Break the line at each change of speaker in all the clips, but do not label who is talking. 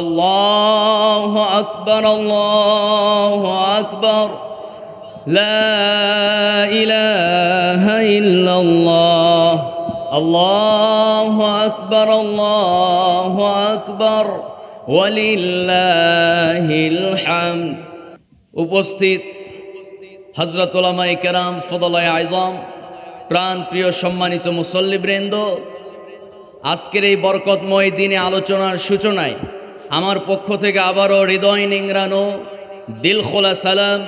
আল্লাহ আকবর আল্লাহ আকবর لا إله إلا الله الله أكبر الله أكبر ولله الحمد উপস্থিত হজরত ওলামাই কেরাম ফদলায় আজম প্রাণ প্রিয় সম্মানিত মুসল্লিবৃন্দ আজকের এই বরকতময় দিনে আলোচনার সূচনায় আমার পক্ষ থেকে আবারও হৃদয় নিংরানো দিল খোলা সালাম,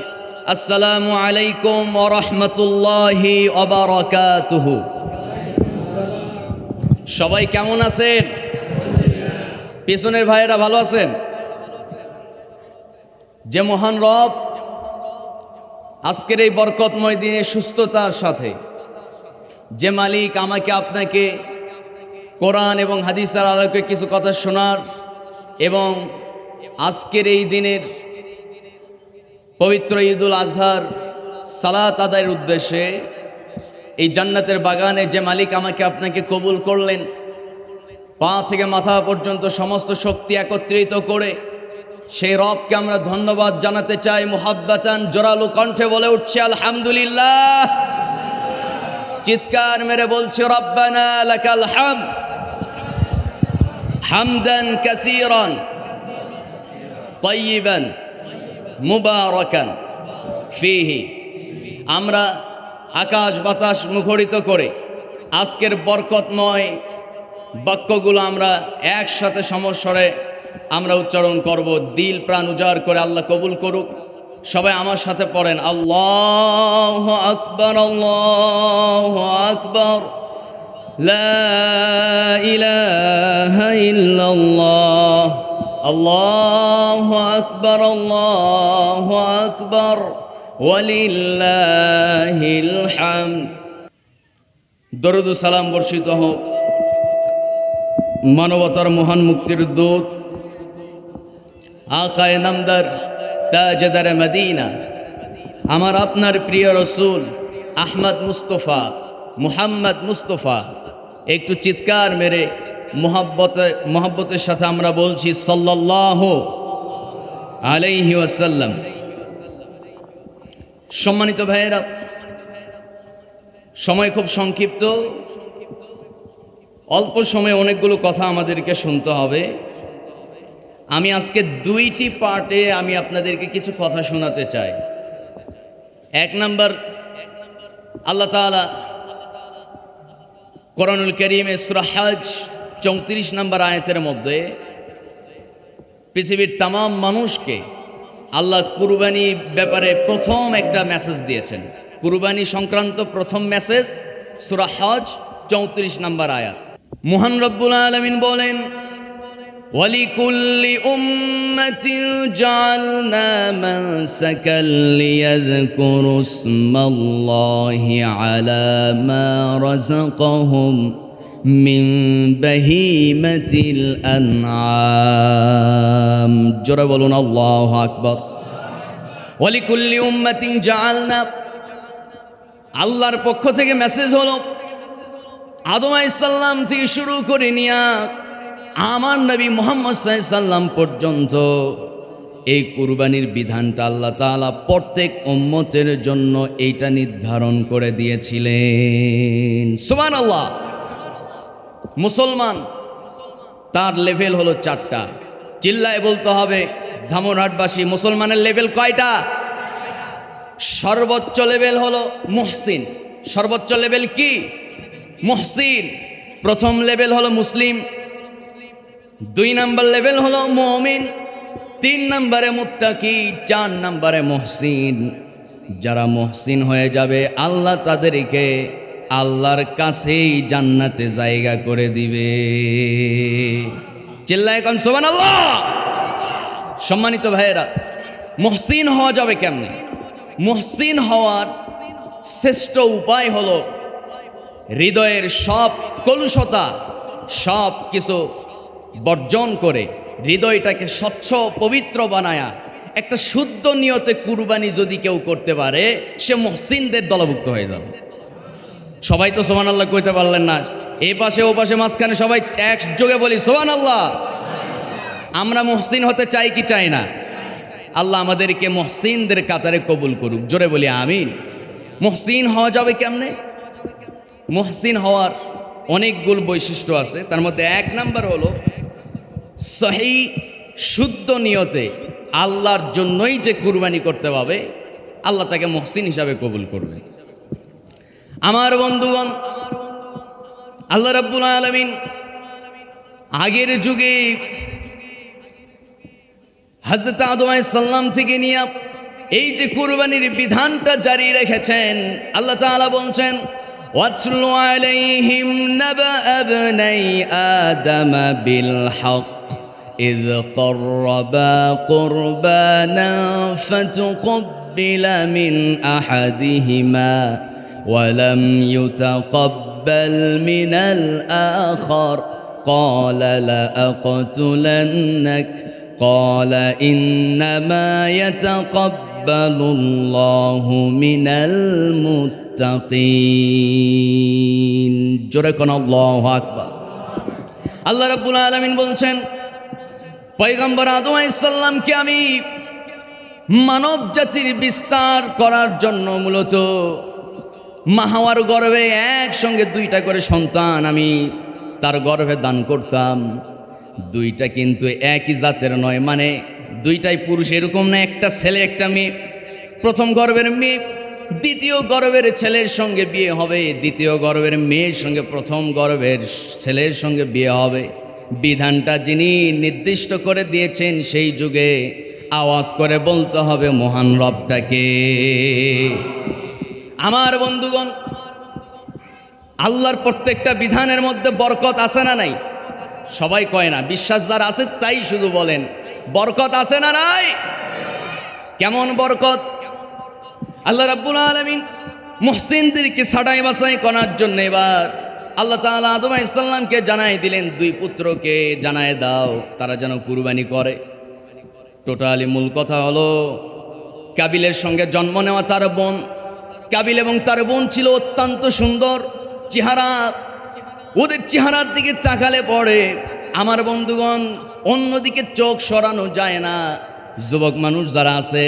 আসসালামু আলাইকুম ওরহমতুল্লাহি অবরকাতুহু সবাই কেমন আছেন? পেছনের ভাইয়েরা ভালো আছেন? যে মহান রব আজকের এই বরকতময় দিনে সুস্থতার সাথে যে মালিক আমাকে আপনাকে কোরআন এবং হাদিসের আলোকে কিছু কথা শোনার এবং আজকের এই দিনের পবিত্র ঈদুল আজহার সালাত আদায়ের উদ্দেশ্যে এই জান্নাতের বাগানে যে মালিক আমাকে আপনাকে কবুল করলেন, পা থেকে মাথা পর্যন্ত সমস্ত শক্তি একত্রিত করে সেই রবকে আমরা ধন্যবাদ জানাতে চাই। মোহাব্বাতান জোরালু কণ্ঠে বলে উঠছে, আলহামদুলিল্লাহ। চিৎকার মেরে বলছে, রব্বানা লাকাল হাম حمدا كثيرا طيبا مباركا فيه আমরা আকাশ বাতাস মুখরিত করে আজকের বরকতময় বাক্যগুলো আমরা একসাথে সমস্বরে আমরা উচ্চারণ করব। দিল প্রাণ উজাড় করে আল্লাহ কবুল করুক। সবাই আমার সাথে পড়েন, আল্লাহ আকবর আল্লাহ আকবর। لا إله إلا الله الله أكبر الله أكبر ولله الحمد দরুদ ও সালাম বর্ষিত হোক মানবতার মহান মুক্তির দূত আকায় নামদার তাজদার মদিনা আমার আপনার প্রিয় রসুল আহমদ মুস্তফা মুহাম্মদ মুস্তফা একটু চিৎকার মেরে মোহাব্বতে, মোহাব্বতের সাথে আমরা বলছি সাল্লাহ আলাইহি ওয়াসাল্লাম। সম্মানিত ভাইয়েরা, সময় খুব সংক্ষিপ্ত। অল্প সময়ে অনেকগুলো কথা আমাদেরকে শুনতে হবে। আমি আজকে দুইটি পার্টে আমি আপনাদেরকে কিছু কথা শোনাতে চাই। এক নাম্বার, আল্লাহ তাআলা কোরআনুল করিমে সুরাহাজ চৌত্রিশ নম্বর আয়াতের মধ্যে পৃথিবীর তাম মানুষকে আল্লাহ কুরবানি ব্যাপারে প্রথম একটা মেসেজ দিয়েছেন। কুরবানি সংক্রান্ত প্রথম মেসেজ সুরাহাজ চৌত্রিশ নম্বর আয়াত। মোহান রব্বুল আলমিন বলেন ولكل أمة جعلنا منسكا ليذكروا اسم الله على ما رزقهم من بهيمة الأنعام جرى بولون الله أكبر ولكل أمة جعلنا আল্লাহর পক্ষ থেকে মেসেজ হলো আদম আলাইসাল্লাম থেকে শুরু করে নিয়া আমার নবী মোহাম্মদ সাল্লাম পর্যন্ত এই কুরবানির বিধানটা আল্লাহ তাআলা প্রত্যেক উম্মতের জন্য এইটা নির্ধারণ করে দিয়েছিলেন। সুমান আল্লাহ মুসলমান, তার লেভেল হলো চারটা। চিল্লায় বলতে হবে ধামরহাটবাসী মুসলমানের লেভেল কয়টা? সর্বোচ্চ লেভেল হলো মুহসিন। সর্বোচ্চ লেভেল কি? মুহসিন। প্রথম লেভেল হলো মুসলিম। দুই নাম্বার লেভেল হলো মমিন, তিন নম্বরে মুত্তাকি, চার নাম্বারে মহসিন। যারা মহসিন হয়ে যাবে, আল্লাহ তাদেরকে আল্লাহর কাছেই জান্নাতে জায়গা করে দিবে। চিল্লায় এখন সোমান আল্লাহ সম্মানিত ভাইয়েরা, মহসিন হওয়া যাবে কেমনে? মহসিন হওয়ার শ্রেষ্ঠ উপায় হলো হৃদয়ের সব কলুষতা, সব কিছু বর্জন করে হৃদয়টাকে স্বচ্ছ, পবিত্র বানায়া একটা শুদ্ধ নিয়তে কুরবানি যদি কেউ করতে পারে, সে মহসিনদের দলভুক্ত হয়ে যাবে। সবাই তো সোমান আল্লাহ কইতে পারলেন না। এই পাশে, ও পাশে, মাঝখানে সবাই একযোগে বলি সোমান আল্লাহ আমরা মহসিন হতে চাই কি চাই না? আল্লাহ আমাদেরকে মহসিনদের কাতারে কবুল করুক। জোরে বলি, আমিন। মহসিন হওয়া যাবে কেমনে? মহসিন হওয়ার অনেকগুলো বৈশিষ্ট্য আছে। তার মধ্যে এক নাম্বার হলো সহি, শুদ্ধ নিয়তে আল্লাহর জন্যই যে কুরবানি করতে পাবে আল্লাহ তাকে মহসিন হিসাবে কবুল করবে। আমার বন্ধুগণ, আল্লাহ রাব্বুল আলমিন আগের যুগে হজরত আদমাইসাল্লাম থেকে নিয়ে এই যে কুরবানির বিধানটা জারি রেখেছেন, আল্লাহ তাআলা বলছেন আলাইহিম নাবা আদম বিল হক। إذ قربا قربانا فتقبل من أحدهما ولم يتقبل من الآخر قال لأقتلنك قال إنما يتقبل الله من المتقين جركن الله أكبر আল্লাহ রাব্বুল আলামিন বলছেন পয়গম্বর আদম আমি মানব জাতির বিস্তার করার জন্য মূলত মাহাওয়ার গর্ভে একসঙ্গে দুইটা করে সন্তান আমি তার গর্ভে দান করতাম। দুইটা কিন্তু একই জাতের নয় মানে দুইটাই পুরুষ, এরকম না একটা ছেলে, একটা মেয়ে। প্রথম গর্ভের মেয়ে, দ্বিতীয় গর্ভের ছেলের সঙ্গে বিয়ে হবে, দ্বিতীয় গর্ভের মেয়ের সঙ্গে প্রথম গর্ভের ছেলের সঙ্গে বিয়ে হবে। বিধানটা যিনি নির্দিষ্ট করে দিয়েছেন সেই যুগে আওয়াজ করে বলতে হবে মহান রবটাকে। আমার বন্ধুগণ, আল্লাহর প্রত্যেকটা বিধানের মধ্যে বরকত আছে না নাই? সবাই কয় না, বিশ্বাস যার আছে তাই শুধু বলেন, বরকত আছে না নাই? কেমন বরকত? আল্লাহ রাব্বুল আলমিন মুহসিনদেরকে সাড়াই বাসাই করার জন্য এবার আল্লাহ তাআলা আদম ইসলামকে জানাই দিলেন, দুই পুত্রকে জানায় দাও, তারা যেন কুরবানি করে। টোটালি মূল কথা হলো, কাবিলের সঙ্গে জন্ম নেওয়া তার বোন। কাবিল এবং তার বোন ছিল অত্যন্ত সুন্দর, চেহারা। ওদের চেহারার দিকে তাকালে পড়ে আমার বন্ধুগণ অন্যদিকে চোখ সরানো যায় না। যুবক মানুষ যারা আছে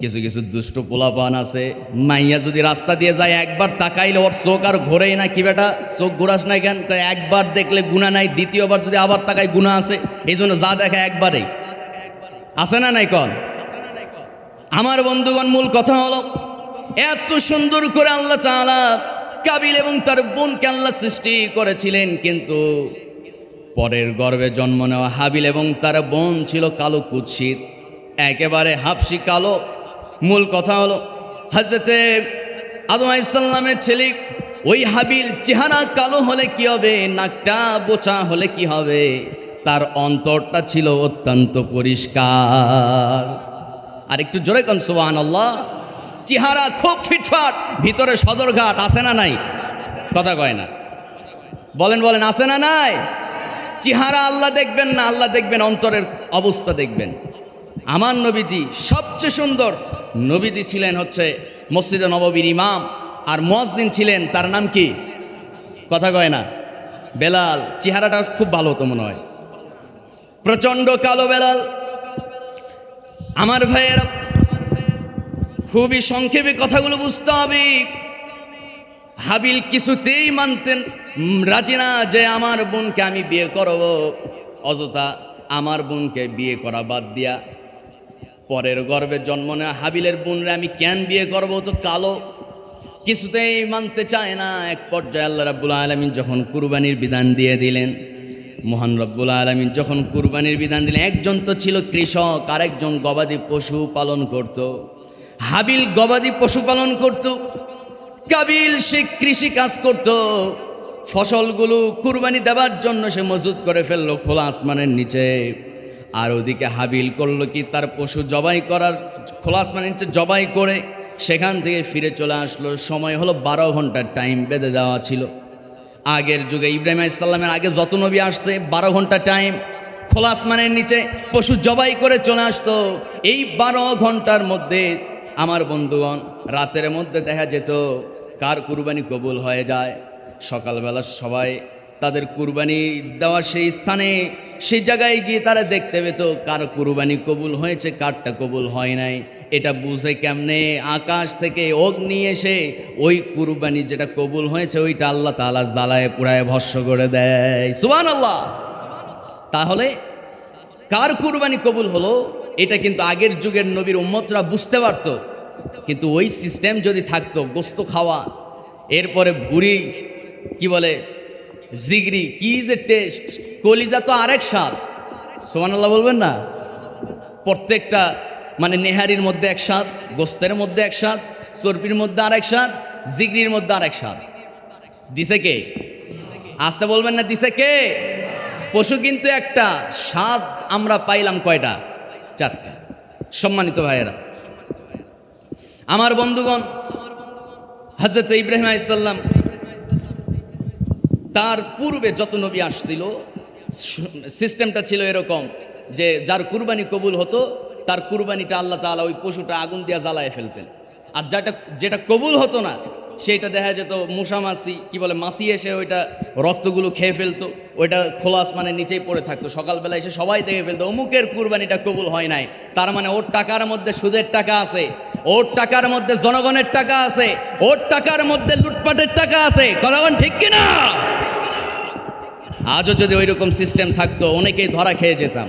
কিছু কিছু দুষ্ট পোলাপান আছে। মাইয়া যদি রাস্তা দিয়ে যায়, একবার তাকাইলে ওর চোখ আর ঘোরেই না, কি বেটা? চোখ ঘোরাস না কেন? একবার দেখলে গুণা নাই, দ্বিতীয়বার যদি আবার তাকায় গুণা আছে। এই জন্য যা দেখা একবারেই। আছে না নাই কন আমার বন্ধুগণ, মূল কথা হলো, এত সুন্দর করে আল্লাহ তাআলা কাবিল এবং তার বোনকে আল্লাহ সৃষ্টি করেছিলেন, কিন্তু পরের গর্ভে জন্ম নেওয়া হাবিল এবং তার বোন ছিল কালো কুৎসিত। একেবারে হাফসি কালো মূল কথা হলো হাজরতে আদম ইসাল্লামের ছেলে, ওই হাবিল চেহারা কালো হলে কি হবে, নাকটা বোচা হলে কি হবে? তার অন্তরটা ছিল অত্যন্ত পরিষ্কার। আর একটু জোরে কন সোহান আল্লাহ চেহারা খুব ফিটফাট, ভিতরে সদরঘাট, আছে না নাই? কথা কয় না। বলেন বলেন, আছে না নাই? চেহারা আল্লাহ দেখবেন না, আল্লাহ দেখবেন, অন্তরের অবস্থা দেখবেন। আমার নবীজি সবচেয়ে সুন্দর নবীজি ছিলেন হচ্ছে মসজিদে নববীর ইমাম আর মসজিদ ছিলেন, তার নাম কি? কথা কয় না। বেলাল, চেহারাটা খুব ভালো তো মনে হয়। প্রচণ্ড কালো বেলাল। আমার ভাইয়ের খুবই সংক্ষেপে কথাগুলো বুঝতে হবে। হাবিল কিছুতেই মানতেন রাজি না যে আমার বোনকে আমি বিয়ে করব। অযথা আমার বোনকে বিয়ে করা বাদ দিয়া পরের গর্ভে জন্ম নেওয়া হাবিলের বোনরে আমি কেন বিয়ে করব তো কালো? কিছুতেই মানতে চায় না। এক পর্যায়ে আল্লাহ রাব্বুল আলমিন যখন কুরবানির বিধান দিয়ে দিলেন, মহান রব্বুল আলমিন যখন কুরবানির বিধান দিলেন, একজন তো ছিল কৃষক, আরেকজন গবাদি পশু পালন করত। হাবিল গবাদি পশু পালন করত। কাবিল সে কৃষি কাজ করত। ফসলগুলো কুরবানি দেওয়ার জন্য সে মজুত করে ফেলল খোলা আসমানের নিচে। আর ওদিকে হাবিল করল কি, তার পশু জবাই করার খোলাস নিচে জবাই করে সেখান থেকে ফিরে চলে আসলো। সময় হলো বারো ঘণ্টার টাইম বেঁধে দেওয়া ছিল। আগের যুগে ইব্রাহিম ইসলামের আগে যত নবী আসছে, বারো ঘণ্টা টাইম খোলা আসমানের নিচে পশু জবাই করে চলে আসতো। এই বারো ঘণ্টার মধ্যে আমার বন্ধুগণ, রাতের মধ্যে দেখা যেত, কার কুরবানি কবুল হয়ে যায়? সকালবেলা সবাই তাদের কুরবানি দেওয়ার সেই স্থানে, সেই জায়গায় গিয়ে তারা দেখতে পেত, কার কুরবানি কবুল হয়েছে, কারটা কবুল হয় নাই। এটা বুঝে কেমনে আকাশ থেকে অগ্নি এসে ওই কুরবানি যেটা কবুল হয়েছে, ওইটা আল্লাহ তালা জ্বালায় পুরায় ভস্য করে দেয়। সুবান আল্লাহ তাহলে কার কুরবানি কবুল হলো? এটা কিন্তু আগের যুগের নবীর উম্মতরা বুঝতে পারতো। কিন্তু ওই সিস্টেম যদি থাকতো, গোস্ত খাওয়া, এরপরে ভুড়ি, কি বলে জিগরি, কি যে টেস্ট কলিজা তো আরেক স্বাদ। সোমানাল্লাহ বলবেন না? প্রত্যেকটা মানে নেহারির মধ্যে এক স্বাদ, গোস্তের মধ্যে এক স্বাদ, চর্বির মধ্যে আরেক স্বাদ, জিগরির মধ্যে আরেক স্বাদ। দিছে কে? আসতে বলবেন না, দিছে কে? পশু কিন্তু একটা, স্বাদ আমরা পাইলাম কয়টা? চারটা। সম্মানিত ভাইয়েরা, আমার বন্ধুগণ হজরত ইব্রাহিম আলাইসাল্লাম তার পূর্বে যত নবী আসছিল, সিস্টেমটা ছিল এরকম যে যার কুরবানি কবুল হতো, তার কুরবানিটা আল্লাহ তালা ওই পশুটা আগুন দিয়া জ্বালায় ফেলতেন। আর যেটা যেটা কবুল হতো না, সেইটা দেখা যেত মশা মাছি, কি বলে, মাছি এসে ওইটা রক্তগুলো খেয়ে ফেলতো, ওইটা খোলাস মানে নিচেই পড়ে থাকতো। সকালবেলা এসে সবাই দেখে ফেলতো, অমুকের কুরবানিটা কবুল হয় নাই। তার মানে ওর টাকার মধ্যে সুদের টাকা আছে, ওর টাকার মধ্যে জনগণের টাকা আছে, ওর টাকার মধ্যে লুটপাটের টাকা আছে। কতক্ষণ ঠিক কিনা? আজও যদি ওই রকম সিস্টেম থাকতো, অনেকেই ধরা খেয়ে যেতাম।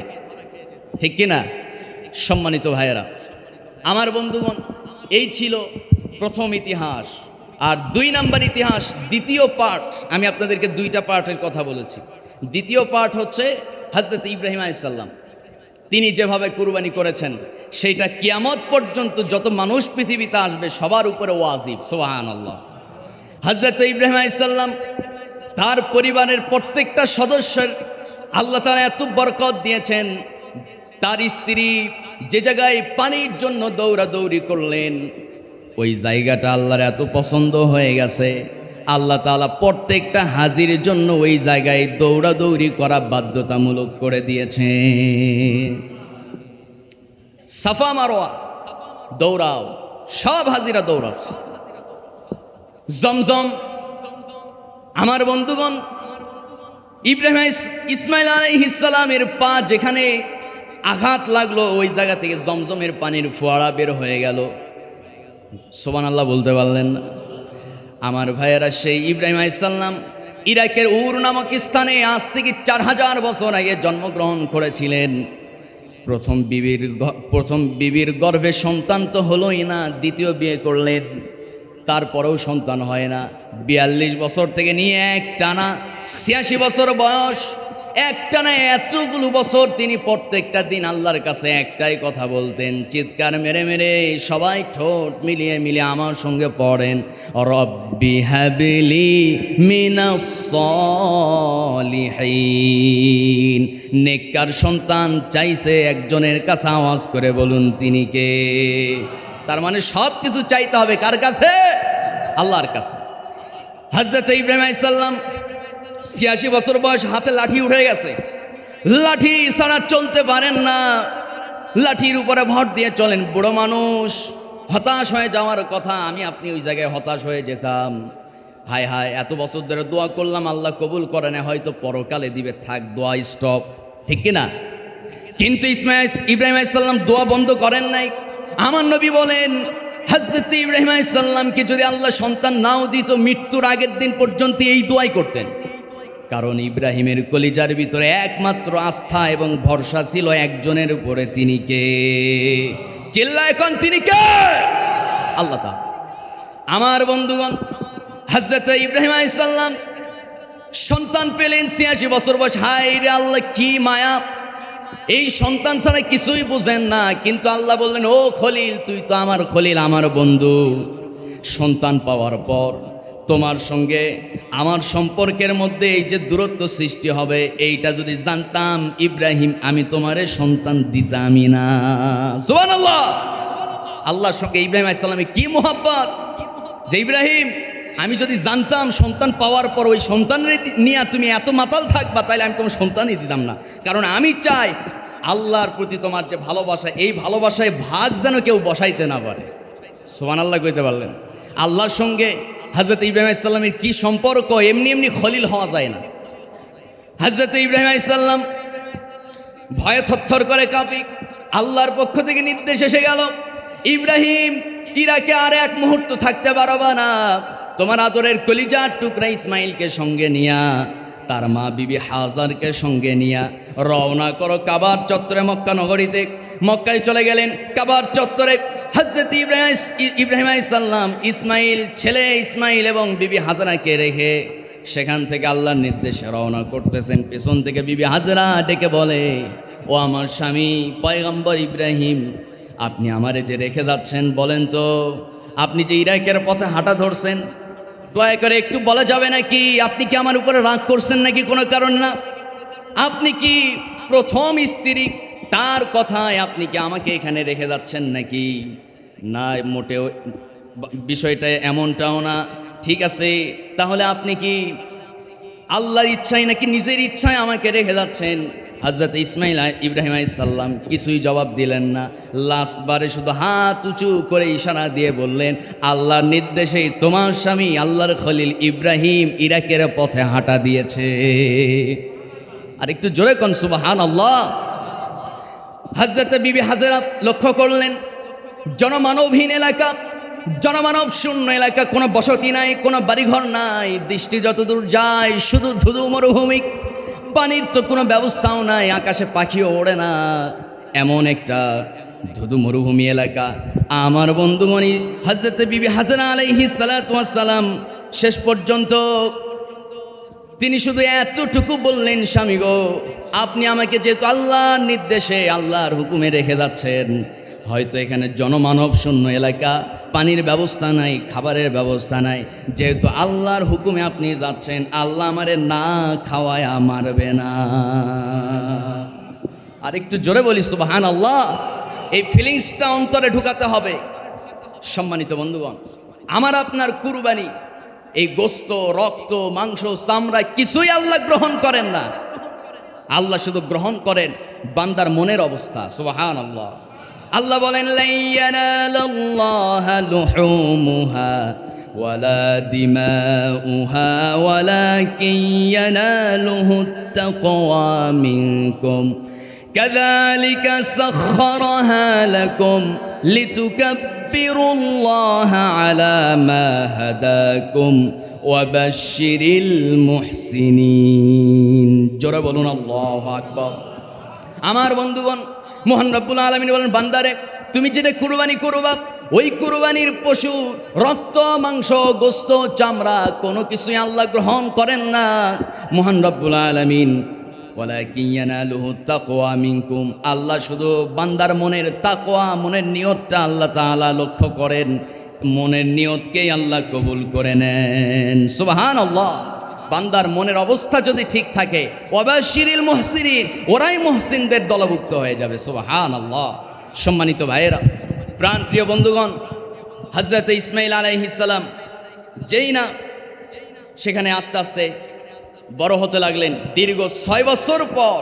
ঠিক কিনা? সম্মানিত ভাইয়েরা, আমার বন্ধুগণ, এই ছিল প্রথম ইতিহাস। আর দুই নাম্বার ইতিহাস, দ্বিতীয় পার্ট আমি আপনাদেরকে দুইটা পার্টের কথা বলেছি। দ্বিতীয় পার্ট হচ্ছে হজরত ইব্রাহিম আলাইসাল্লাম তিনি যেভাবে কুরবানি করেছেন, সেইটা কিয়ামত পর্যন্ত যত মানুষ পৃথিবীতে আসবে, সবার উপরে ওয়াজিব সোহান আল্লাহ হজরত ইব্রাহিম আলাইসাল্লাম তার পরিবারের প্রত্যেকটা সদস্যের আল্লাহ তালা এত বরকত দিয়েছেন। তার স্ত্রী যে জায়গায় পানির জন্য দৌড়াদৌড়ি করলেন, ওই জায়গাটা আল্লাহর এত পছন্দ হয়ে গেছে। আল্লাহ তালা প্রত্যেকটা হাজির জন্য ওই জায়গায় দৌড়াদৌড়ি করা বাধ্যতামূলক করে দিয়েছে সাফা মারোয়া, দৌড়াও, সব হাজিরা দৌড়াচ্ছে। জমজম আমার বন্ধুগণ, ইব্রাহিম ইস- ইসমাইল আলাইহিসালামের পা যেখানে আঘাত লাগল, ওই জায়গা থেকে জমজমের পানির ফোয়ারা বের হয়ে গেল। সোবান আল্লাহ বলতে পারলেন না। আমার ভাইয়েরা, সেই ইব্রাহিম আলাইসাল্লাম ইরাকের উর নামক স্থানে আজ থেকে চার হাজার বছর আগে জন্মগ্রহণ করেছিলেন। প্রথম বিবির প্রথম বিবির গর্ভে সন্তান তো হলোই না, দ্বিতীয় বিয়ে করলেন। তারপরেও সন্তান হয় না। বিয়াল্লিশ বছর থেকে নিয়ে এক টানা ছিয়াশি বছর বয়স এক টানা এতগুলো বছর তিনি প্রত্যেকটা দিন আল্লাহর কাছে একটাই কথা বলতেন, চিৎকার মেরে মেরে সবাই ঠোঁট মিলিয়ে মিলিয়ে আমার সঙ্গে পড়েন, রব্বি হাবিলি মিনাস সলিহিন। নেককার সন্তান চাইছে একজনের কাছে আওয়াজ করে বলুন, তিনি কে? তার মানে সব কিছু চাইতে হবে কার কাছে? আল্লাহর কাছে। হজরত ইব্রাহিম আলাইসাল্লাম ছিয়াশি বছর বয়স হাতে লাঠি উঠে গেছে। লাঠি ছাড়া চলতে পারেন না। লাঠির উপরে ভর দিয়ে চলেন। বুড়ো মানুষ, হতাশ হয়ে যাওয়ার কথা, আমি আপনি ওই জায়গায় হতাশ হয়ে যেতাম। হায় হায়, এত বছর ধরে দোয়া করলাম, আল্লাহ কবুল করে না হয়তো পরকালে দিবে, থাক, দোয়া স্টপ ঠিক কিনা? কিন্তু ইসমাইল, ইব্রাহিম দোয়া বন্ধ করেন নাই। আমার নবী বলেন হজরত ইব্রাহিম আলাইসাল্লামকে যদি আল্লাহ সন্তান নাও দিত, মৃত্যুর আগের দিন পর্যন্ত এই দোয়াই করতেন। কারণ ইব্রাহিমের কলিজার ভিতরে একমাত্র আস্থা এবং ভরসা ছিল একজনের উপরে তিনি কে? চিল্লা এখন তিনি কে? আল্লাহ তা আমার বন্ধুগণ হজরত ইব্রাহিম আলাইসাল্লাম সন্তান পেলেন ছিয়াশি বছর বয়স। হাই রে আল্লাহ, কি মায়া! এই সন্তান ছাড়া কিছুই বুঝেন না, কিন্তু আল্লাহ বললেন, ও খলিল, তুই তো আমার খলিল, আমার বন্ধু। সন্তান পাওয়ার পর তোমার সঙ্গে আমার সম্পর্কের মধ্যে এই যে দূরত্ব সৃষ্টি হবে, এইটা যদি জানতাম, ইব্রাহিম, আমি তোমারে সন্তান দিতামই না। সুবান আল্লাহ আল্লাহর সঙ্গে ইব্রাহিম আলাইসাল্লামে কি মোহাব্বত? যে ইব্রাহিম, আমি যদি জানতাম সন্তান পাওয়ার পর ওই সন্তানের নিয়ে তুমি এত মাতাল থাকবা তাহলে আমি তোমার সন্তানই দিতাম না। কারণ আমি চাই আল্লাহর প্রতি তোমার যে ভালোবাসা, এই ভালোবাসায় ভাগ যেন কেউ বসাইতে না পারে। সোমান আল্লাহ কইতে পারলেন। আল্লাহর সঙ্গে হজরত ইব্রাহিম ইসলামের কি সম্পর্ক, এমনি এমনি খলিল হওয়া যায় না। হাজরত ইব্রাহিম আলাইসাল্লাম ভয়ে থরথর করে কাঁপি। আল্লাহর পক্ষ থেকে নির্দেশ এসে গেল, ইব্রাহিম, ইরাকে আর এক মুহূর্ত থাকতে পারবা না। তোমার আদরের কলিজার টুকরা ইসমাইলকে সঙ্গে নিয়া তার মা বিবি হাজারকে সঙ্গে নিয়া রওনা করো কাবার চত্বরে মক্কা নগরীতে। মক্কায় চলে গেলেন কাবার চত্বরে হজরত ইব্রাহিম ইব্রাহিম সাল্লাম ইসমাইল, ছেলে ইসমাইল এবং বিবি হাজারাকে রেখে সেখান থেকে আল্লাহর নির্দেশে রওনা করতেছেন। পেছন থেকে বিবি হাজরা ডেকে বলে, ও আমার স্বামী, পয়গম্বর ইব্রাহিম, আপনি আমারে যে রেখে যাচ্ছেন বলেন তো, আপনি যে ইরাকের পথে হাঁটা ধরছেন দয়া করে একটু বলা যাবে নাকি? আপনি কি আমার উপরে রাগ করছেন নাকি কোনো কারণ না? আপনি কি প্রথম স্ত্রী? তার কথায় আপনি কি আমাকে এখানে রেখে যাচ্ছেন নাকি? না, মোটেও। বিষয়টা এমনটাও না। ঠিক আছে, তাহলে আপনি কি আল্লাহর ইচ্ছায় নাকি নিজের ইচ্ছায় আমাকে রেখে যাচ্ছেন? হজরত ইসমাইল ইব্রাহিম সাল্লাম কিছুই জবাব দিলেন না। লাস্ট বারে শুধু হাত উঁচু করে ইশারা দিয়ে বললেন, আল্লাহর নির্দেশেই তোমার স্বামী আল্লাহর খলিল ইব্রাহিম ইরাকের পথে হাঁটা দিয়েছে। আর একটু জোরে কন সুবাহান আল্লাহ হজরত বিবি হাজারা লক্ষ্য করলেন, জনমানবহীন এলাকা, জনমানব শূন্য এলাকা, কোনো বসতি নাই, কোনো বাড়িঘর নাই, দৃষ্টি যতদূর যায় শুধু ধুধু মরুভূমি। পানির তো কোনো ব্যবস্থাও নাই, আকাশে পাখিও ওড়ে না। এমন একটা ধুধু মরুভূমি এলাকা। আমার বন্ধুমণি হজরত বিবি হাজারা আলাইহি সালাম শেষ পর্যন্ত তিনি শুধু এতটুকু বললেন, স্বামী গো, আপনি আমাকে যেহেতু আল্লাহর নির্দেশে আল্লাহর হুকুমে রেখে যাচ্ছেন হয়তো এখানে জনমানব শূন্য এলাকা, পানির ব্যবস্থা নাই, খাবারের ব্যবস্থা নাই। যেহেতু আল্লাহর হুকুমে আপনি যাচ্ছেন, আল্লাহ আমারে না খাওয়ায় মারবে না। আর একটু জোরে বলি সুবাহান আল্লাহ এই ফিলিংসটা অন্তরে ঢুকাতে হবে। সম্মানিত বন্ধুগণ, আমার আপনার কুরবানি, এই গোস্ত, রক্ত, মাংস, চামড়া কিছুই আল্লাহ গ্রহণ করেন না। আল্লাহ শুধু গ্রহণ করেন, বান্দার মনের অবস্থা সুবাহান আল্লাহ আল্লাহ বলেন লাইয়ানালাল্লাহা লুহুমুহা ওয়ালা দিমাউহা ওয়ালাকিন ইয়ানালুহুত তাকওয়া মিনকুম كذلك سخرها لكم لتكبروا الله على ما هداكم وبشر المحسنين জোরে বলুন আল্লাহ আকবর আমার বন্ধুগণ মোহন রব্বুল আলমিন বলেন, বান্দারে, তুমি যেটা কুরবানি করবা, ওই কুরবানির পশু, রক্ত, মাংস, গোস্ত, চামড়া, কোনো কিছুই আল্লাহ গ্রহণ করেন না। মোহন রব্বুল আলমিন মিনকুম, আল্লাহ শুধু বান্দার মনের তাকোয়া মনের নিয়তটা আল্লাহ তাআলা লক্ষ্য করেন, মনের নিয়তকেই আল্লাহ কবুল করে নেন। সুবাহান আল্লাহ বান্দার মনের অবস্থা যদি ঠিক থাকে অবাশিরিল মহসিরিন ওরাই মহসিনদের দলভুক্ত হয়ে যাবে। সুবাহান আল্লাহ সম্মানিত ভাইয়েরা প্রাণ প্রিয় বন্ধুগণ হজরত ইসমাইল আলাইহিসাল্লাম যেই না, সেখানে আস্তে আস্তে বড় হতে লাগলেন। দীর্ঘ ছয় বছর পর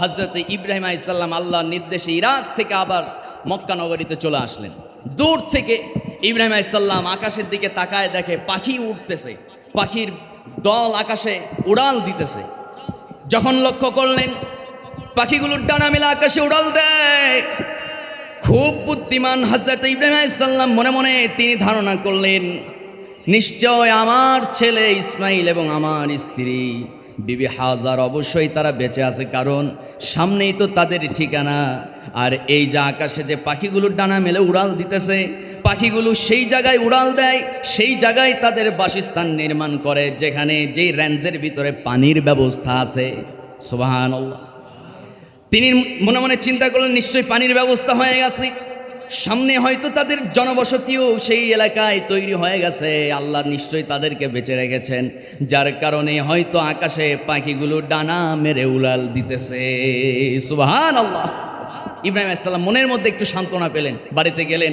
হজরত ইব্রাহিম আইসাল্লাম আল্লাহর নির্দেশে ইরাক থেকে আবার মক্কা নগরীতে চলে আসলেন। দূর থেকে ইব্রাহিম আইসাল্লাম আকাশের দিকে তাকায় দেখে পাখি উঠতেছে। পাখির দল আকাশে উড়াল দিতেছে। যখন লক্ষ্য করলেন, পাখিগুলোর ডানা মেলা আকাশে উড়াল দেয়। খুব বুদ্ধিমান হজরত ইব্রাহিম মনে মনে তিনি ধারণা করলেন, নিশ্চয় আমার ছেলে ইসমাইল এবং আমার স্ত্রী, বিবি হাজার অবশ্যই তারা বেঁচে আছে, কারণ সামনেই তো তাদের ঠিকানা। আর এই যে আকাশে যে পাখিগুলোর ডানা মেলে উড়াল দিতেছে পাখিগুলো সেই জায়গায় উড়াল দেয়, সেই জায়গায় তাদের বাসস্থান নির্মাণ করে, যেখানে যেই রেঞ্জের ভিতরে পানির ব্যবস্থা আছে। সুবাহান তিনি মনে মনে চিন্তা করলেন, নিশ্চয়ই পানির ব্যবস্থা হয়ে গেছে। সামনে হয়তো তাদের জনবসতিও সেই এলাকায় তৈরি হয়ে গেছে। আল্লাহ নিশ্চয়ই তাদেরকে বেঁচে রেখেছেন। যার কারণে হয়তো আকাশে পাখিগুলো ডানা মেরে উড়াল দিতেছে। সুবাহান আল্লাহ ইব্রাহিম আসসালাম মনের মধ্যে একটু সান্ত্বনা পেলেন, বাড়িতে গেলেন।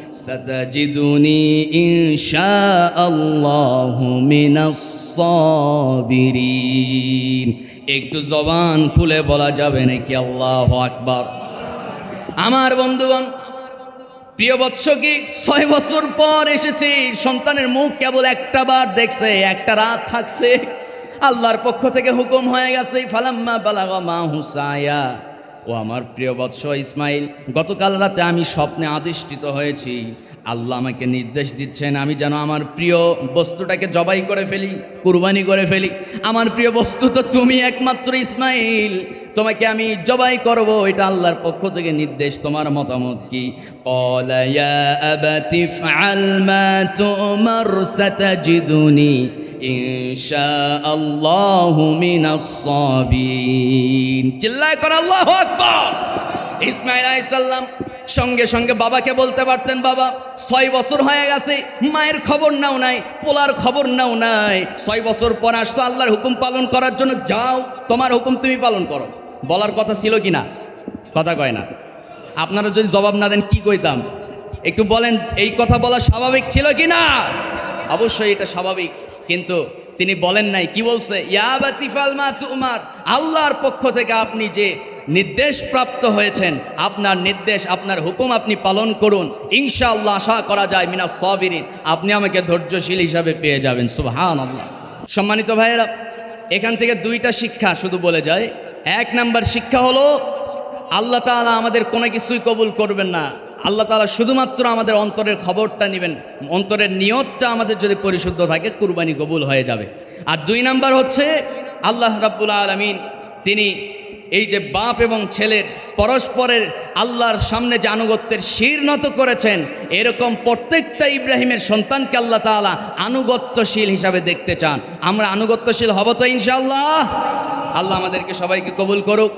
ستجدني إن شاء الله من الصابرين একটু জবান খুলে বলা যাবে নাকি আল্লাহ আকবার আমার বন্ধুগণ প্রিয় বৎস কি ছয় বছর পর এসেছে সন্তানের মুখ কেবল একটা বার দেখছে একটা রাত থাকছে আল্লাহর পক্ষ থেকে হুকুম হয়ে গেছে ফালাম্মা বালাগা মা হুসায়া ও আমার প্রিয় বৎস ইসমাইল, গতকাল রাতে আমি স্বপ্নে আদিষ্ঠিত হয়েছি। আল্লাহ আমাকে নির্দেশ দিচ্ছেন, আমি যেন আমার প্রিয় বস্তুটাকে জবাই করে ফেলি, কুরবানি করে ফেলি। আমার প্রিয় বস্তু তো তুমি একমাত্র ইসমাইল, তোমাকে আমি জবাই করব, এটা আল্লাহর পক্ষ থেকে নির্দেশ। তোমার মতামত কি? কলায়া আবাতি ফাল মা তুমার সাতাজিদুনি আল্লাহ ইসমাইল সঙ্গে সঙ্গে বাবাকে বলতে পারতেন, বাবা, ছয় বছর হয়ে গেছে, মায়ের খবর নাও নাই, পোলার খবর নাও নাই। ছয় বছর পর আসতো আল্লাহর হুকুম পালন করার জন্য যাও, তোমার হুকুম তুমি পালন করো। বলার কথা ছিল কি না? কথা কয় না। আপনারা যদি জবাব না দেন, কি কইতাম? একটু বলেন, এই কথা বলা স্বাভাবিক ছিল কি না? অবশ্যই এটা স্বাভাবিক। কিন্তু তিনি বলেন নাই, কি বলছে? আল্লাহর পক্ষ থেকে আপনি যে নির্দেশ প্রাপ্ত হয়েছেন, আপনার নির্দেশ, আপনার হুকুম আপনি পালন করুন, ইনশাআল্লাহ আশা করা যায় মিনা সবিরিন, আপনি আমাকে ধৈর্যশীল হিসাবে পেয়ে যাবেন। সুবহান আল্লাহ সম্মানিত ভাইয়েরা, এখান থেকে দুইটা শিক্ষা শুধু বলে যায়। এক নাম্বার শিক্ষা হলো, আল্লাহ তাআলা আমাদের কোনো কিছুই কবুল করবেন না। আল্লাহ তালা শুধুমাত্র আমাদের অন্তরের খবরটা নেবেন, অন্তরের নিয়তটা আমাদের যদি পরিশুদ্ধ থাকে, কুরবানি কবুল হয়ে যাবে। আর দুই নাম্বার হচ্ছে, আল্লাহ রাব্বুল আলমিন তিনি এই যে বাপ এবং ছেলের পরস্পরের আল্লাহর সামনে যে আনুগত্যের শির নত করেছেন, এরকম প্রত্যেকটা ইব্রাহিমের সন্তানকে আল্লাহ তাআলা আনুগত্যশীল হিসাবে দেখতে চান। আমরা আনুগত্যশীল হব তো ইনশাল্লাহ আল্লাহ আমাদেরকে সবাইকে কবুল করুক।